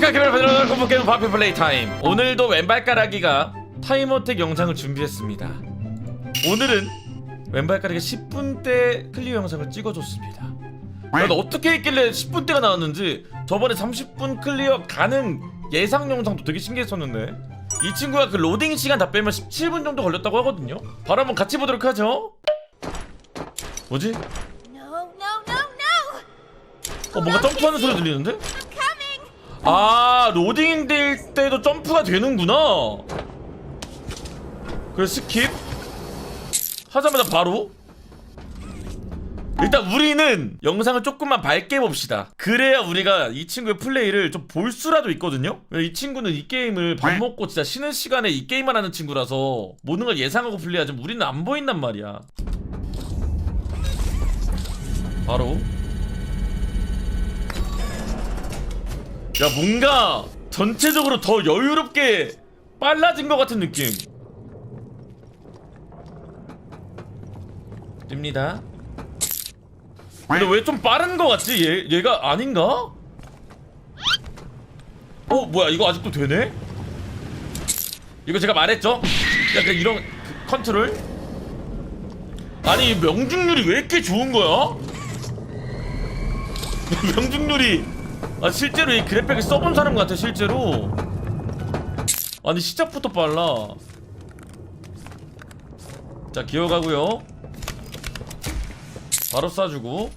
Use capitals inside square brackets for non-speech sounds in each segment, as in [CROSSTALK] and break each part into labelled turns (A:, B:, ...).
A: 안녕하십니까 개별 배달원 컴포게임 바피 플레이 타임. 오늘도 왼발가락이가 타임어택 영상을 준비했습니다. 오늘은 왼발가락이 10분대 클리어 영상을 찍어줬습니다. 나 어떻게 했길래 10분대가 나왔는지 저번에 30분 클리어 가능 예상 영상도 되게 신기했었는데 이 친구가 그 로딩 시간 다 빼면 17분 정도 걸렸다고 하거든요. 바로 한번 같이 보도록 하죠. 뭐지? 어 뭔가 점프하는 소리 들리는데? 아 로딩 될 때도 점프가 되는구나. 그래 스킵. 하자마자 바로. 일단 우리는 영상을 조금만 밝게 봅시다. 그래야 우리가 이 친구의 플레이를 좀 볼 수라도 있거든요? 이 친구는 이 게임을 밥 먹고 진짜 쉬는 시간에 이 게임만 하는 친구라서 모든 걸 예상하고 플레이하지 우리는 안 보인단 말이야. 바로 야 뭔가 전체적으로 더 여유롭게 빨라진 것 같은 느낌 뜹니다 근데 왜 좀 빠른 것 같지? 얘, 얘가 아닌가? 어 뭐야 이거 아직도 되네? 이거 제가 말했죠? 약간 이런 그 컨트롤 아니 명중률이 왜 이렇게 좋은 거야? [LAUGHS] 명중률이 아 실제로 이 그래픽을 써본 사람 같아 실제로. 아니 시작부터 빨라. 자 기어가고요. 바로 쏴주고.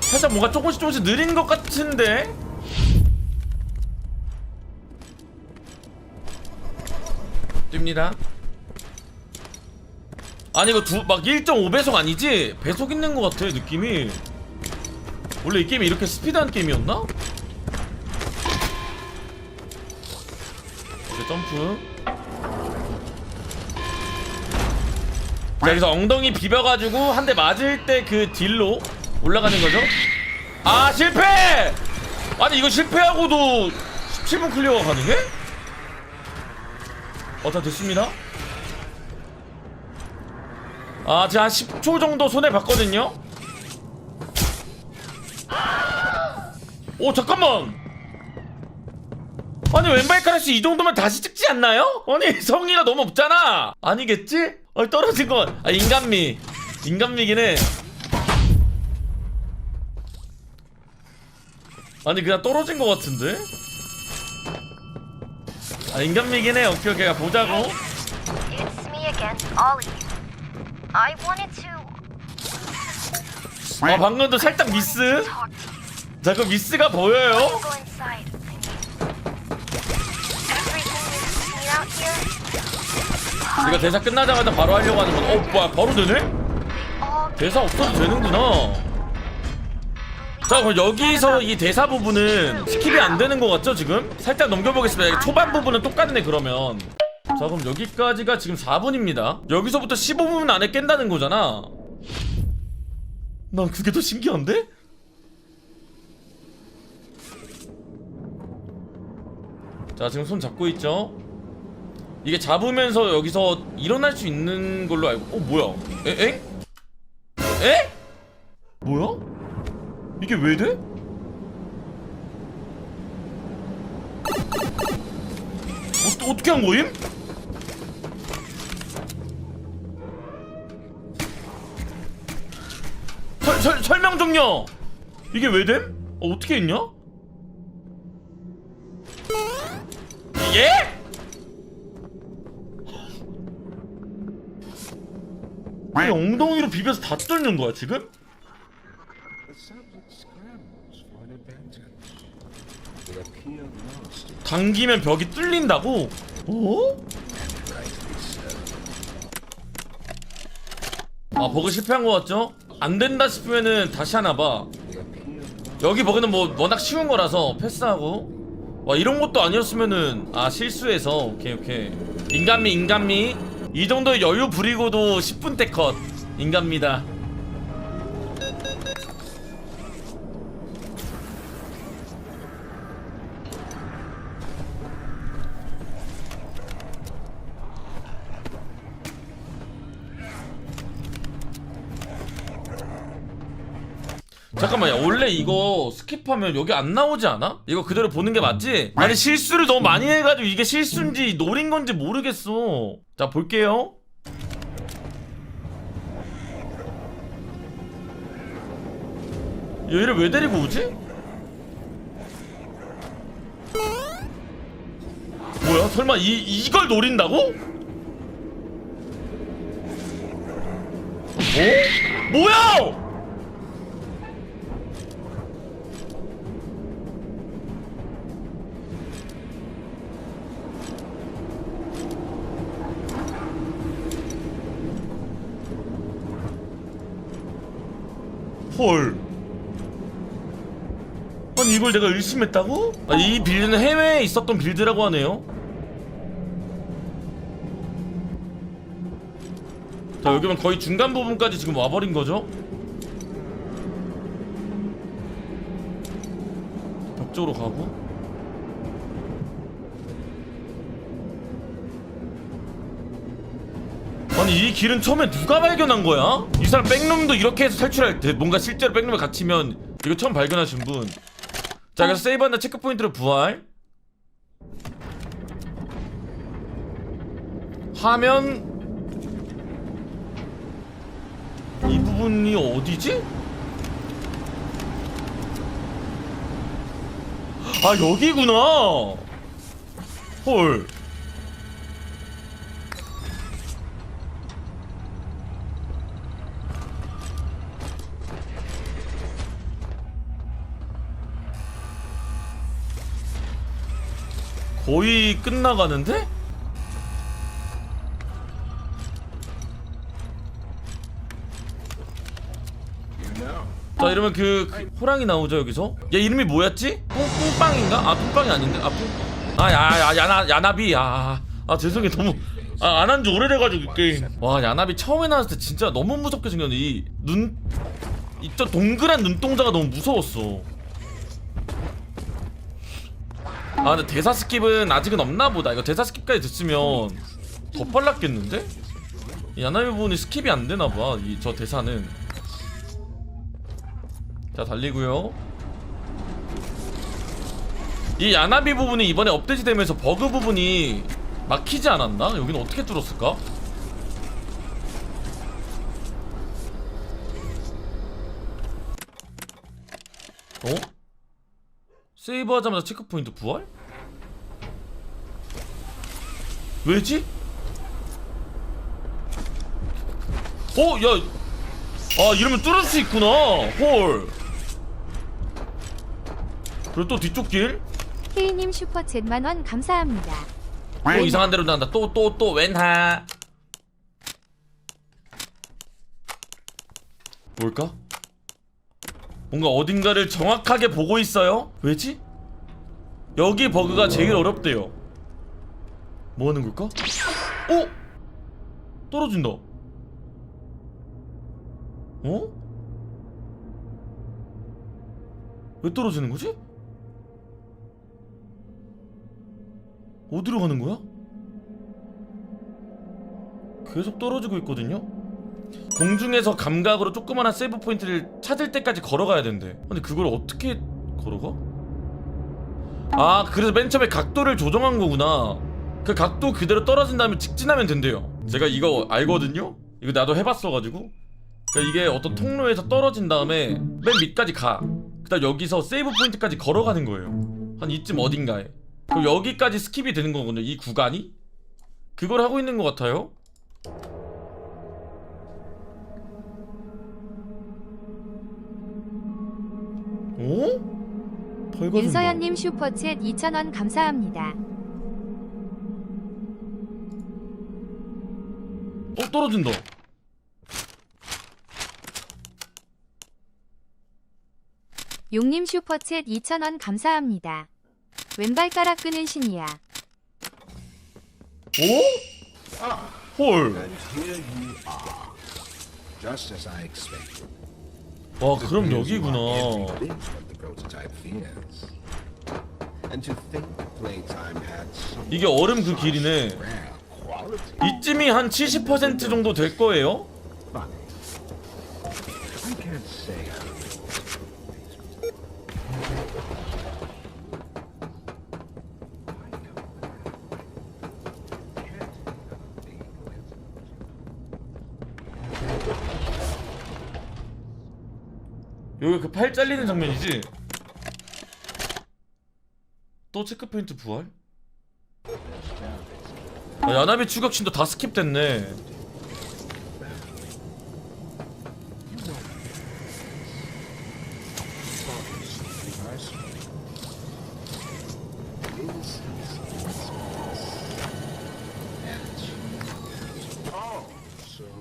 A: 살짝 뭔가 조금씩 조금씩 느린 것 같은데? 뜁니다. 아니 이거 두, 막 1.5배속 아니지? 배속 있는 것 같아 느낌이 원래 이 게임이 이렇게 스피드한 게임이었나? 이제 점프 자 여기서 엉덩이 비벼가지고 한 대 맞을 때 그 딜로 올라가는 거죠 아 실패! 아니 이거 실패하고도 17분 클리어가 가능해? 어다 됐습니다 아 제가 한 10초 정도 손해 봤거든요 오 잠깐만 아니 왼발가락씨 이 정도면 다시 찍지 않나요? 아니 성의가 너무 없잖아 아니겠지? 아 떨어진 건 아, 인간미 인간미긴 해 아니 그냥 떨어진 것 같은데? 아 인간미긴 해 오케이 오케이 보자고
B: It's me again, Ollie. I wanted to
A: 아 방금도 살짝 미스
B: talk to you.
A: 자그 미스가 보여요 이거 대사 끝나자마자 바로 하려고 하는 건 어 뭐야 바로 되네? 대사 없어도 되는구나 자 그럼 여기서 이 대사 부분은 스킵이 안 되는 것 같죠 지금? 살짝 넘겨보겠습니다 초반 부분은 똑같네 그러면 자 그럼 여기까지가 지금 4분입니다 여기서부터 15분 안에 깬다는 거잖아 난 그게 더 신기한데? 자 지금 손 잡고 있죠 이게 잡으면서 여기서 일어날 수 있는 걸로 알고 어 뭐야 에? 엥? 에? 뭐야? 이게 왜 돼? 어, 어떻게 한 거임? 설, 설, 설명 좀요 이게 왜 됨? 어, 어떻게 했냐? 이 엉덩이로 비벼서 다 뚫는 거야 지금? 당기면 벽이 뚫린다고? 어? 아 버그 실패한 거 같죠? 안 된다 싶으면은 다시 하나 봐. 여기 버그는 뭐 워낙 쉬운 거라서 패스하고 와 이런 것도 아니었으면은 아 실수해서 오케이 오케이 인간미 인간미 이 정도 여유 부리고도 10분대 컷 인간미다 잠깐 잠깐만 야 원래 이거 스킵하면 여기 안 나오지 않아? 이거 그대로 보는 게 맞지? 아니 실수를 너무 많이 해가지고 이게 실수인지 노린 건지 모르겠어 자 볼게요 얘를 왜 데리고 오지? 뭐야 설마 이, 이걸 노린다고? 어? 뭐야? 헐. 아니 이걸 내가 의심했다고? 아, 이 빌드는 해외에 있었던 빌드라고 하네요. 자 여기면 거의 중간 부분까지 지금 와버린 거죠? 벽 쪽으로 가고 아니 이 길은 처음에 누가 발견한 거야? 이 사람 백룸도 이렇게 해서 탈출할 때 뭔가 실제로 백룸에 갇히면 이거 처음 발견하신 분. 자 그래서 세이브한다 체크 포인트로 부활. 하면 이 부분이 어디지? 아 여기구나. 헐. 거의 끝나가는데? 자 이러면 그, 그 호랑이 나오죠 여기서? 얘 이름이 뭐였지? 뿡, 뿡빵인가? 아 뿡빵이 아닌데? 아 뿡... 아야야 야나 야나비 아, 아 죄송해 너무 아, 안 한 지 오래돼가지고 게임 와 야나비 처음에 나왔을 때 진짜 너무 무섭게 생겼네 이눈 이 저 동그란 눈동자가 너무 무서웠어 아 근데 대사 스킵은 아직은 없나 보다 이거 대사 스킵까지 됐으면 더 빨랐겠는데? 이 야나비 부분이 스킵이 안 되나 봐이 저 대사는 자 달리고요 이 야나비 부분이 이번에 업데이트 되면서 버그 부분이 막히지 않았나? 여기는 어떻게 뚫었을까? 어? 세이브 하자마자 체크포인트 부활? 왜지? 어? 야 아 이러면 뚫을 수 있구나 헐 그리고 또 뒤쪽 길?
C: K님 슈퍼챗 만원 감사합니다.
A: 또 이상한 데로 나간다 또 또 또 웬하 뭘까? 뭔가 어딘가를 정확하게 보고 있어요? 왜지? 여기 버그가 제일 어렵대요 뭐 하는 걸까? 어? 떨어진다 어? 왜 떨어지는 거지? 어디로 가는 거야? 계속 떨어지고 있거든요? 공중에서 감각으로 조그마한 세이브 포인트를 찾을 때까지 걸어가야 된대. 근데 그걸 어떻게 걸어가? 아 그래서 맨 처음에 각도를 조정한 거구나. 그 각도 그대로 떨어진 다음에 직진하면 된대요. 제가 이거 알거든요? 이거 나도 해봤어가지고. 그러니까 이게 어떤 통로에서 떨어진 다음에 맨 밑까지 가. 그다음 여기서 세이브 포인트까지 걸어가는 거예요. 한 이쯤 어딘가에. 그럼 여기까지 스킵이 되는 거거든요 이 구간이? 그걸 하고 있는 것 같아요 어?
C: 윤서연님 슈퍼챗 2,000원 감사합니다.
A: 어 떨어진다
C: 용님 슈퍼챗 2,000원 감사합니다. 왼발가락 끄는 신이야.
A: 오? 헐.
D: And here you are. Just as I expected.
A: 와 그럼 여기구나 이게 얼음 그 길이네. 이쯤이 한 70% 정도 될 거예요 팔 잘리는 장면이지? 또 체크포인트 부활? 아, 야나비 추격신도 다 스킵됐네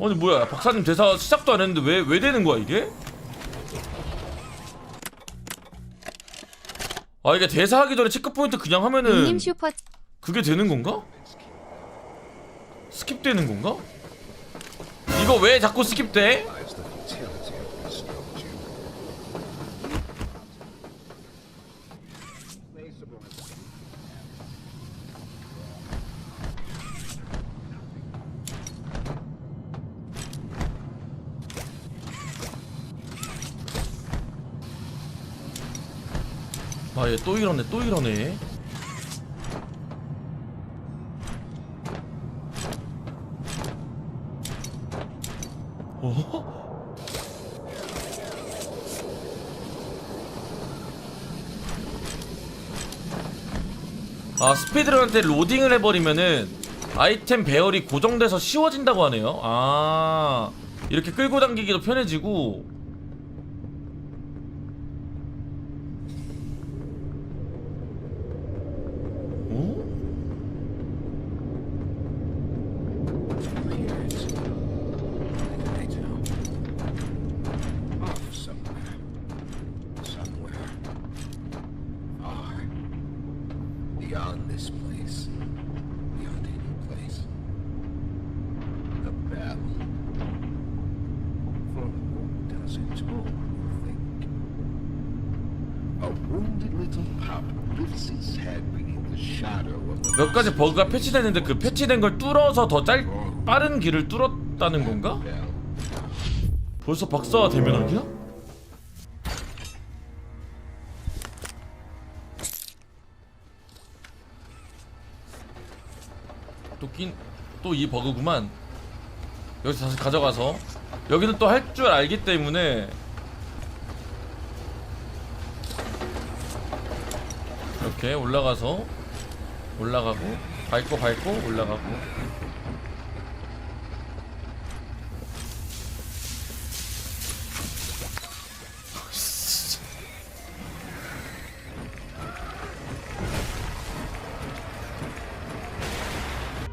A: 아니 뭐야 박사님 대사 시작도 안 했는데 왜 왜 되는 거야 이게? 아 이게 대사하기 전에 체크포인트 그냥 하면은
C: 용님 슈퍼
A: 그게 되는 건가? 스킵되는 건가? 이거 왜 자꾸 스킵돼? 아 얘 또 이러네 또 이러네. 어? 아 스피드런한테 로딩을 해버리면은 아이템 배열이 고정돼서 쉬워진다고 하네요. 아 이렇게 끌고 당기기도 편해지고 몇 가지 버그가 패치됐는데 그 패치된 걸 뚫어서 더 짧, 빠른 길을 뚫었다는 건가? 벌써 박사가 대면하기야? 또 낀 또 이 버그구만 여기서 다시 가져가서 여기는 또 할 줄 알기 때문에 이렇게 올라가서 올라가고 밟고 밟고 올라가고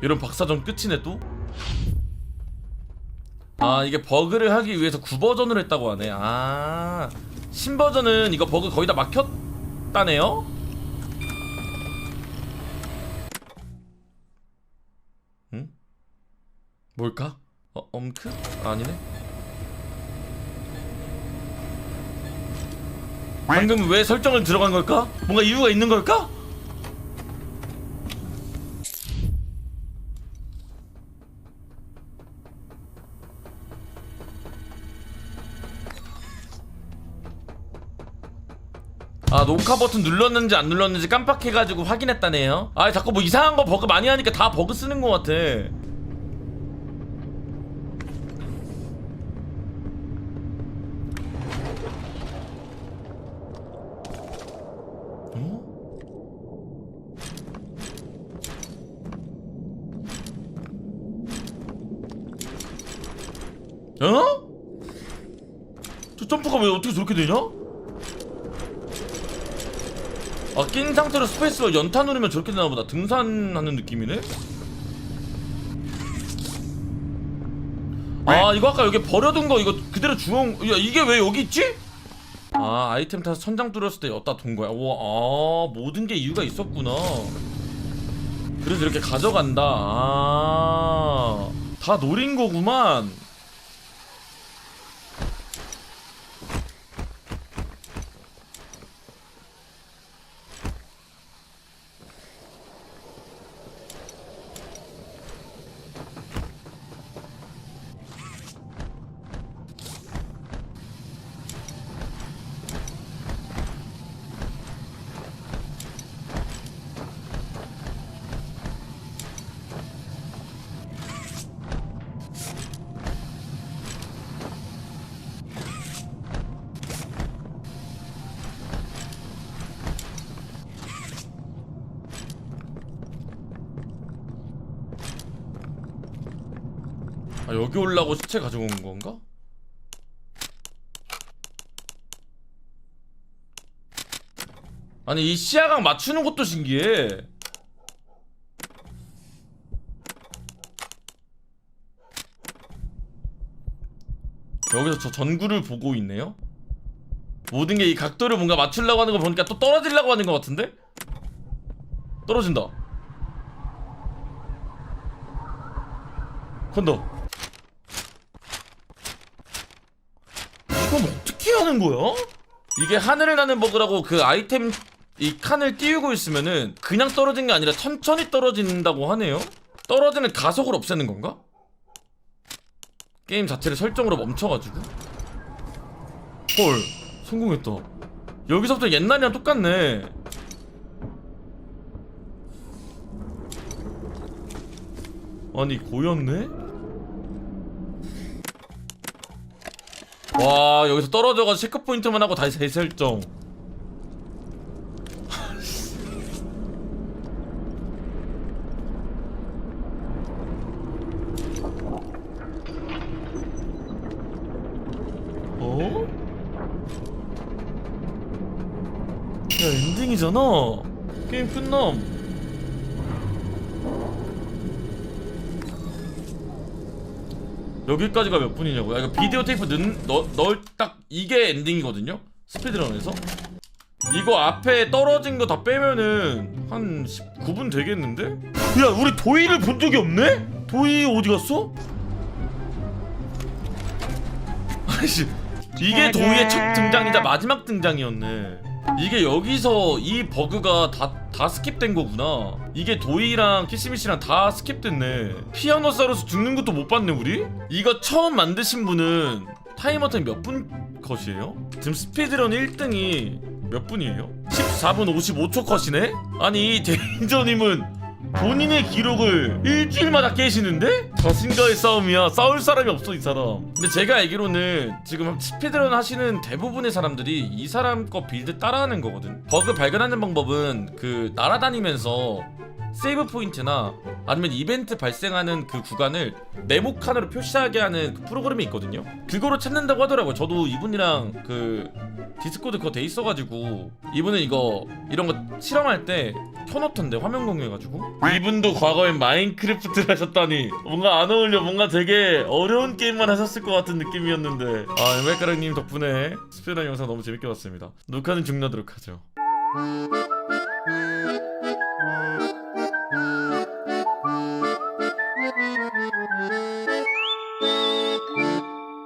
A: 이런 박사전 끝이네 또? 아 이게 버그를 하기 위해서 9버전을 했다고 하네 아 신버전은 이거 버그 거의 다 막혔다네요? 뭘까? 어, 엄크? 아니네 방금 왜 설정을 들어간 걸까? 뭔가 이유가 있는 걸까? 아 녹화 버튼 눌렀는지 안 눌렀는지 깜빡해가지고 확인했다네요 아 자꾸 뭐 이상한 거 버그 많이 하니까 다 버그 쓰는 거 같아 어? 어? 저 점프가 저렇게 되냐? 아, 낀 상태로 스페이스바 연타 누르면 저렇게 되나 보다. 등산하는 느낌이네? 아, 이거 아까 여기 버려둔 거 이거 그대로 주운, 야, 이게 왜 여기 있지? 아, 아이템 타서 천장 뚫었을 때 여기다 둔 거야. 우와, 아, 모든 게 이유가 있었구나. 그래서 이렇게 가져간다. 아, 다 노린 거구만. 아 여기 올라고 시체 가져온 건가? 아니 이 시야각 맞추는 것도 신기해 여기서 저 전구를 보고 있네요 모든 게 이 각도를 뭔가 맞추려고 하는 거 보니까 또 떨어지려고 하는 것 같은데? 떨어진다 어떻게 하는 거야? 이게 하늘을 나는 버그라고 그 아이템 이 칸을 띄우고 있으면은 그냥 떨어진 게 아니라 천천히 떨어진다고 하네요 떨어지는 가속을 없애는 건가? 게임 자체를 설정으로 멈춰가지고 헐 성공했다 여기서부터 옛날이랑 똑같네 아니 고였네? 와 여기서 떨어져가지고 체크 포인트만 하고 다시 재설정. 어? 야 엔딩이잖아. 게임 끝남 여기까지가 몇 분이냐고 야 이거 비디오 테이프 넣, 넣, 넣을 딱 이게 엔딩이거든요 스피드런에서 이거 앞에 떨어진 거 다 빼면은 한 19분 되겠는데? 야 우리 도희를 본 적이 없네? 도희 어디 갔어? 아이씨 이게 도희의 첫 등장이자 마지막 등장이었네 이게 여기서 이 버그가 다, 다 스킵된 거구나 이게 도희랑 키스미씨랑 다 스킵됐네 피아노사우루스 죽는 것도 못 봤네 우리? 이거 처음 만드신 분은 타이머타임 몇분 컷이에요? 지금 스피드런 1등이 몇 분이에요? 14분 55초 컷이네? 아니 이 데인저님은 본인의 기록을 일주일마다 깨시는데? 자신과의 싸움이야. 싸울 사람이 없어 이 사람. 근데 제가 알기로는 지금 스피드런 하시는 대부분의 사람들이 이 사람 거 빌드 따라하는 거거든. 버그 발견하는 방법은 그 날아다니면서 세이브 포인트나 아니면 이벤트 발생하는 그 구간을 네모 칸으로 표시하게 하는 그 프로그램이 있거든요. 그거로 찾는다고 하더라고요. 저도 이분이랑 그 디스코드 그거 돼 있어가지고 이분은 이거 이런 거 실험할 때 켜놓던데 화면 공유해가지고. 이분도 과거엔 마인크래프트를 [LAUGHS] 하셨다니 뭔가 안 어울려 뭔가 되게 어려운 게임만 하셨을 것 같은 느낌이었는데. 아 엠발가락님 덕분에 스피드런 영상 너무 재밌게 봤습니다. 녹화는 중단하도록 하죠